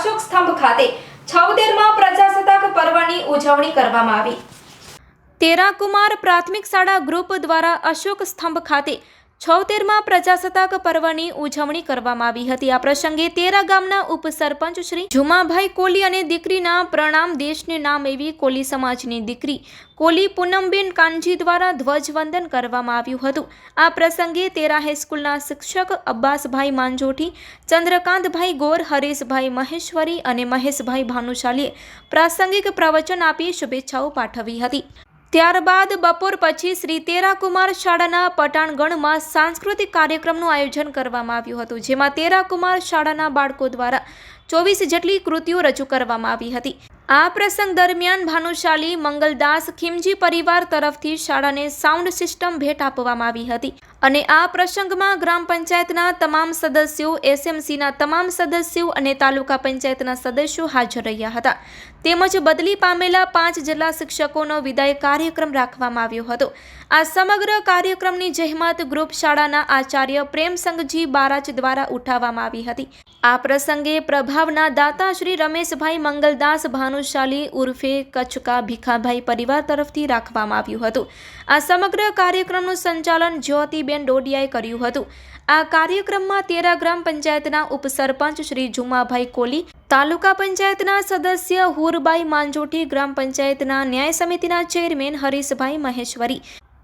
અશોક સ્તંભ ખાતે છોતેરમાં પ્રજાસત્તાક પર્વની ઉજવણી કરવામાં આવી. તેરાકુમાર પ્રાથમિક શાળા ગ્રુપ દ્વારા અશોક સ્તંભ ખાતે છોતેરમાં પ્રજાસત્તાક પર્વની ઉજવણી કરવામાં આવી હતી. આ પ્રસંગે તેરા ગામના ઉપસરપંચ શ્રી જુમાભાઈ કોલી અને દીકરીના પ્રણામ દેશને નામ એવી કોલી સમાજની દીકરી કોલી પૂનમબેન કાનજી દ્વારા ધ્વજવંદન કરવામાં આવ્યું હતું. આ પ્રસંગે તેરા હાઈસ્કૂલના શિક્ષક અબ્બાસભાઈ માંજોઠી, ચંદ્રકાંતભાઈ ગોર, હરેશભાઈ મહેશ્વરી અને મહેશભાઈ ભાનુશાલીએ પ્રાસંગિક પ્રવચન આપી શુભેચ્છાઓ પાઠવી હતી. ત્યારબાદ બપોર પછી શ્રી તેરાકુમાર શાળાના પટાણગણમાં સાંસ્કૃતિક કાર્યક્રમનું આયોજન કરવામાં આવ્યું હતું, જેમાં તેરાકુમાર શાળાના બાળકો દ્વારા ચોવીસ જેટલી કૃતિઓ રજૂ કરવામાં આવી હતી. આ પ્રસંગ દરમિયાન ભાનુશાલી, મંગલદાસ, ખીમજી પરિવાર તરફથી શાળાને સાઉન્ડ સિસ્ટમ ભેટ આપવામાં આવી હતી. અને આ પ્રસંગમાં ગ્રામ પંચાયતના તમામ સદસ્યો, એસએમસીના તમામ સદસ્યો અને તાલુકા પંચાયતના સદસ્યો હાજર રહ્યા હતા. તેમજ બદલી પામેલા પાંચ જિલ્લા શિક્ષકોનો વિદાય કાર્યક્રમ રાખવામાં આવ્યો હતો. આ સમગ્ર કાર્યક્રમની જહેમત ગ્રુપ શાળાના આચાર્ય પ્રેમસંગજી બારાજ દ્વારા ઉઠાવવામાં આવી હતી. આ પ્રસંગે પ્રભાવના દાતા શ્રી રમેશભાઈ મંગલદાસ ભાનુશાલી ઉર્ફે કચકા ભીખાભાઈ પરિવાર તરફથી રાખવામાં આવ્યું હતું. આ સમગ્ર કાર્યક્રમનું સંચાલન જ્યોતિબેન ડોડિયાએ કર્યું હતું. આ કાર્યક્રમમાં તેરા ગ્રામ પંચાયતના ઉપસરપંચ શ્રી જુમાભાઈ કોલી, તાલુકા પંચાયતના સદસ્ય હુરબાઈ માંજોઠી, ગ્રામ પંચાયતના ન્યાય સમિતિના ચેરમેન હરીશભાઈ મહેશ્વરી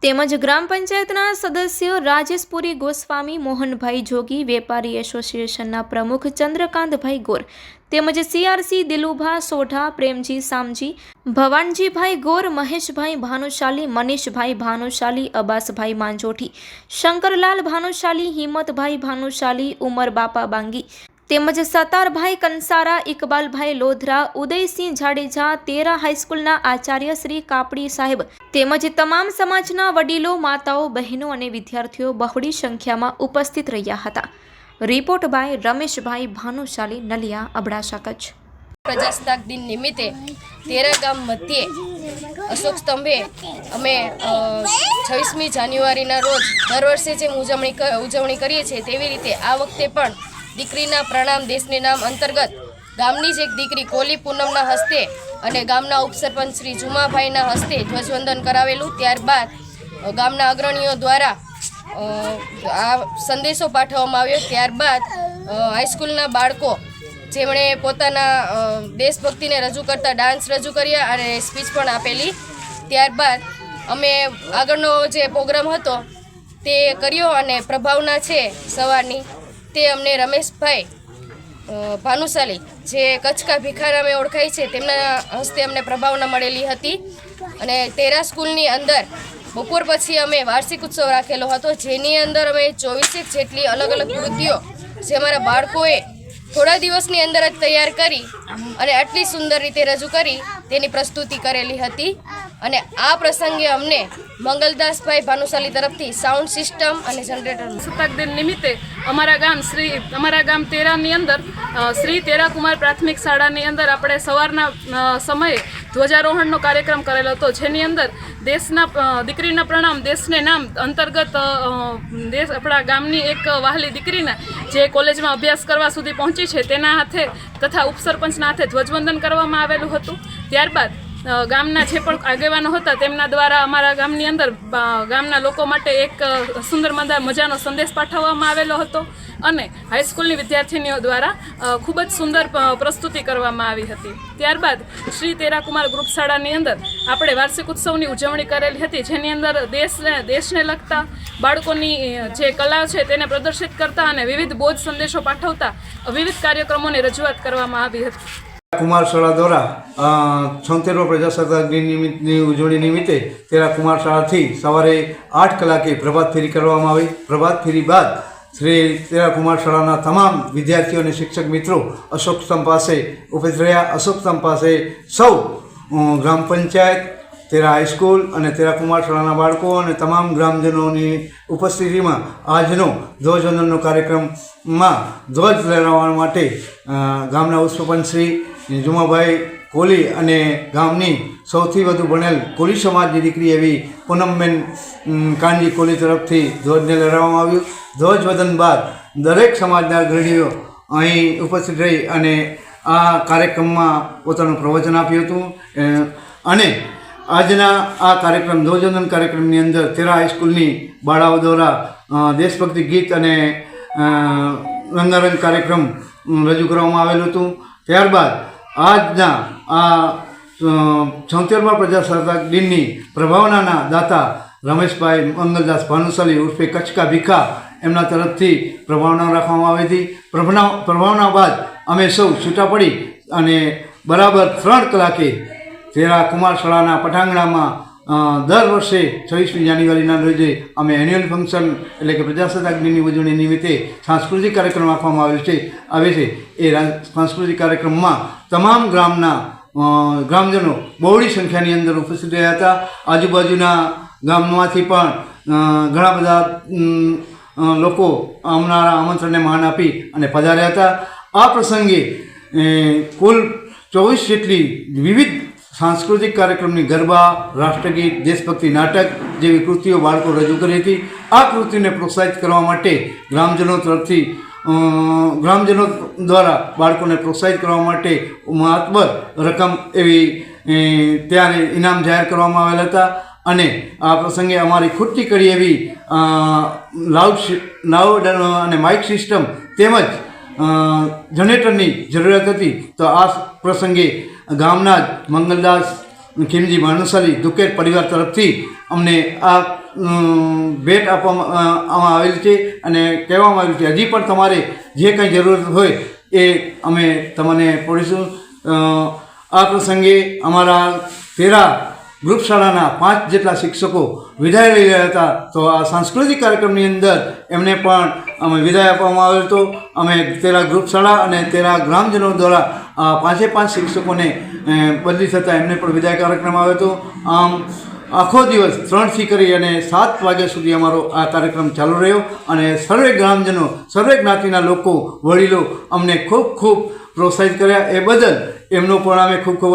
તેમજ ગ્રામ પંચાયતના સદસ્ય રાજેશપુરી ગોસ્વામી, મોહનભાઈ જોગી, વેપારી એસોસિએશનના પ્રમુખ ચંદ્રકાંતભાઈ ગોર, તેમજ સીઆરસી દિલુભા સોઢા, પ્રેમજી સામજી, ભવાનજીભાઈ ગોર, મહેશભાઈ ભાનુશાલી, મનીષભાઈ ભાનુશાલી અબાસભાઈ માંજોઠી, શંકરલાલ ભાનુશાલી, હિંમતભાઈ ભાનુશાલી ઉમર બાપા બાંગી તેમજ સતારભાઈ કંસારા, ઇકબાલભાઈ લોધરા, ઉદયસિંહ જાડેજા, તેરા હાઈસ્કૂલના આચાર્ય શ્રી કાપડી સાહેબ તેમજ તમામ સમાજના વડીલો, માતાઓ, બહેનો અને વિદ્યાર્થીઓ બહોળી સંખ્યામાં ઉપસ્થિત રહ્યા હતા. Report by Rameshbhai Bhanushali, Naliya, Abdasa Kutch. પ્રજાસત્તાક દિન નિમિત્તે તેરા ગામ મધ્યે અશોક સ્તંભે અમે છવ્વીસમી જાન્યુઆરીના રોજ દર વર્ષે જેમ ઉજવણી ઉજવણી કરીએ છીએ તેવી રીતે આ વખતે પણ દીકરીના પ્રણામ દેશને નામ અંતર્ગત ગામની જ એક દીકરી કોલી પૂનમના હસ્તે અને ગામના ઉપસરપંચ શ્રી જુમાભાઈના હસ્તે ધ્વજવંદન કરાવેલું. ત્યારબાદ ગામના અગ્રણીઓ દ્વારા આ સંદેશો પાઠવવામાં આવ્યો. ત્યારબાદ હાઈસ્કૂલના બાળકો જેમણે પોતાના દેશભક્તિને રજૂ કરતા ડાન્સ રજૂ કર્યા અને સ્પીચ પણ આપેલી. ત્યારબાદ, અમે આગળનો જે પ્રોગ્રામ હતો તે કર્યો અને પ્રભાવના છે સવારની તે અમને રમેશભાઈ ભાનુશાલી જે કચકા ભીખા નામે ઓળખાય છે, તેમના હસ્તે અમને પ્રભાવના મળેલી હતી. અને તેરા સ્કૂલની અંદર બપોર પછી અમે વાર્ષિક ઉત્સવ રાખેલો હતો, જેની અંદર અમે ચોવીસેક જેટલી અલગ અલગ કૃતિઓ, જે અમારા બાળકોએ થોડા દિવસની અંદર જ તૈયાર કરી અને આટલી સુંદર રીતે રજૂ કરી તેની પ્રસ્તુતિ કરેલી હતી. અને આ પ્રસંગે અમને મંગલદાસભાઈ ભાનુશાલી તરફથી સાઉન્ડ સિસ્ટમ અને જનરેટર સત્તાક દિન નિમિત્તે અમારા ગામ શ્રી, અમારા ગામ તેરાની અંદર શ્રી તેરાકુમાર પ્રાથમિક શાળાની અંદર આપણે સવારના સમયે ધ્વજારોહણનો કાર્યક્રમ કરેલો હતો, જેની અંદર દેશના દીકરીના પ્રણામ, દેશને નામ અંતર્ગત દેશ આપણા ગામની એક વહાલી દીકરીના જે કોલેજમાં અભ્યાસ કરવા સુધી પહોંચી છે, તેના હાથે તથા ઉપસરપંચના હાથે ધ્વજવંદન કરવામાં આવેલું હતું. ત્યારબાદ ગામના જે પણ આગેવાનો હતા, તેમના દ્વારા અમારા ગામની અંદર ગામના લોકો માટે એક સુંદર મજા મજાનો સંદેશ પાઠવવામાં આવેલો હતો અને હાઈસ્કૂલની વિદ્યાર્થીનીઓ દ્વારા ખૂબ જ સુંદર પ્રસ્તુતિ કરવામાં આવી હતી. ત્યારબાદ શ્રી તેરાકુમાર ગ્રુપ શાળાની અંદર આપણે વાર્ષિક ઉત્સવની ઉજવણી કરેલી હતી, જેની અંદર દેશને દેશને લગતા બાળકોની જે કલા છે તેને પ્રદર્શિત કરતા અને વિવિધ બોધ સંદેશો પાઠવતા વિવિધ કાર્યક્રમોની રજૂઆત કરવામાં આવી હતી. કુમાર શાળા દ્વારા છોતેરમો પ્રજાસત્તાક નિમિત્તની ઉજવણી નિમિત્તે તેરા કુમાર શાળાથી સવારે આઠ કલાકે પ્રભાત ફેરી કરવામાં આવી. પ્રભાત ફેરી બાદ શ્રી તેરા કુમાર શાળાના તમામ વિદ્યાર્થીઓ અને શિક્ષક મિત્રો અશોક સ્તંભ પાસે ઉપસ્થિત રહ્યા. અશોક સ્તંભ પાસે સૌ ગ્રામ પંચાયત તેરા હાઈસ્કૂલ અને તેરા કુમાર શાળાના બાળકો અને તમામ ગ્રામજનોની ઉપસ્થિતિમાં આજનો ધ્વજવંદનનો કાર્યક્રમમાં ધ્વજ લહેરાવવા માટે ગામના ઉપસરપંચ શ્રી જુમાભાઈ કોલી અને ગામની સૌથી વધુ ભણેલ કોલી સમાજની દીકરી એવી પૂનમબેન કાનજી કોલી તરફથી ધ્વજને લહેરાવવામાં આવ્યું. ધ્વજવંદન બાદ દરેક સમાજના અગ્રણીઓ અહીં ઉપસ્થિત રહી અને આ કાર્યક્રમમાં પોતાનું પ્રવચન આપ્યું હતું. અને આજના આ કાર્યક્રમ, ધ્વજવંદન કાર્યક્રમની અંદર તેરા હાઈસ્કૂલની બાળાઓ દ્વારા દેશભક્તિ ગીત અને રંગારંગ કાર્યક્રમ રજૂ કરવામાં આવેલું હતું. ત્યારબાદ આજના આ છોતેરમા પ્રજાસત્તાક દિનની પ્રભાવનાના દાતા રમેશભાઈ મંગલદાસ ભાનુશાલી ઉર્ફે કચકા ભીખા એમના તરફથી પ્રભાવના રાખવામાં આવી હતી. પ્રભાવના પ્રભાવના બાદ અમે સૌ છૂટા પડી અને બરાબર ત્રણ કલાકે તેરા કુમાર શાળાના પટાંગણામાં દર વર્ષે છવ્વીસમી જાન્યુઆરીના રોજે અમે એન્યુઅલ ફંક્શન એટલે કે પ્રજાસત્તાક દિનની ઉજવણી નિમિત્તે સાંસ્કૃતિક કાર્યક્રમ આપવામાં આવે છે આવે છે. એ સાંસ્કૃતિક કાર્યક્રમમાં તમામ ગ્રામના ગ્રામજનો બહોળી સંખ્યાની અંદર ઉપસ્થિત રહ્યા હતા. આજુબાજુના ગામમાંથી પણ ઘણા બધા લોકો આવનારા આમંત્રણને માન આપી અને પધાર્યા હતા. આ પ્રસંગે કુલ ચોવીસ જેટલી વિવિધ સાંસ્કૃતિક કાર્યક્રમની ગરબા, રાષ્ટ્રગીત, દેશભક્તિ નાટક જેવી કૃતિઓ બાળકો રજૂ કરી હતી. આ કૃતિને પ્રોત્સાહિત કરવા માટે ગ્રામજનો તરફથી ગ્રામજનો દ્વારા બાળકોને પ્રોત્સાહિત કરવા માટે મહાત્મર રકમ એવી ત્યારે ઇનામ જાહેર કરવામાં આવેલા હતા. અને આ પ્રસંગે અમારી ખૂટતી કરી એવી લાઉડ લાઉડ અને માઇક સિસ્ટમ તેમજ જનરેટરની જરૂરિયાત હતી. તો આ પ્રસંગે ગામના જ મંગલદાસ ખીમજી ભાનુશાલી દુકેર પરિવાર તરફથી અમને આ ભેટ આપવામાં આવેલ છે અને કહેવામાં આવ્યું છે, હજી પણ તમારે જે કંઈ જરૂરત હોય એ અમે તમને પડીશું આ પ્રસંગે અમારા તેરા ગ્રુપ શાળાના પાંચ જેટલા શિક્ષકો વિદાય લઈ રહ્યા હતા. તો આ સાંસ્કૃતિક કાર્યક્રમની અંદર એમને પણ અમે વિદાય આપવામાં આવ્યો હતો. અમે તેરા ગ્રુપ શાળા અને તેરા ગ્રામજનો દ્વારા પાંચે પાંચ શિક્ષકોને બદલી થતાં એમને પણ વિદાય કાર્યક્રમ આવ્યો હતો. આમ, આખો દિવસ ત્રણથી કરી અને સાત વાગ્યા સુધી અમારો આ કાર્યક્રમ ચાલુ રહ્યો અને સર્વે ગ્રામજનો, સર્વે જ્ઞાતિના લોકો, વડીલો અમને ખૂબ ખૂબ પ્રોત્સાહિત કર્યા. એ બદલ એમનો પણ અમે ખૂબ ખૂબ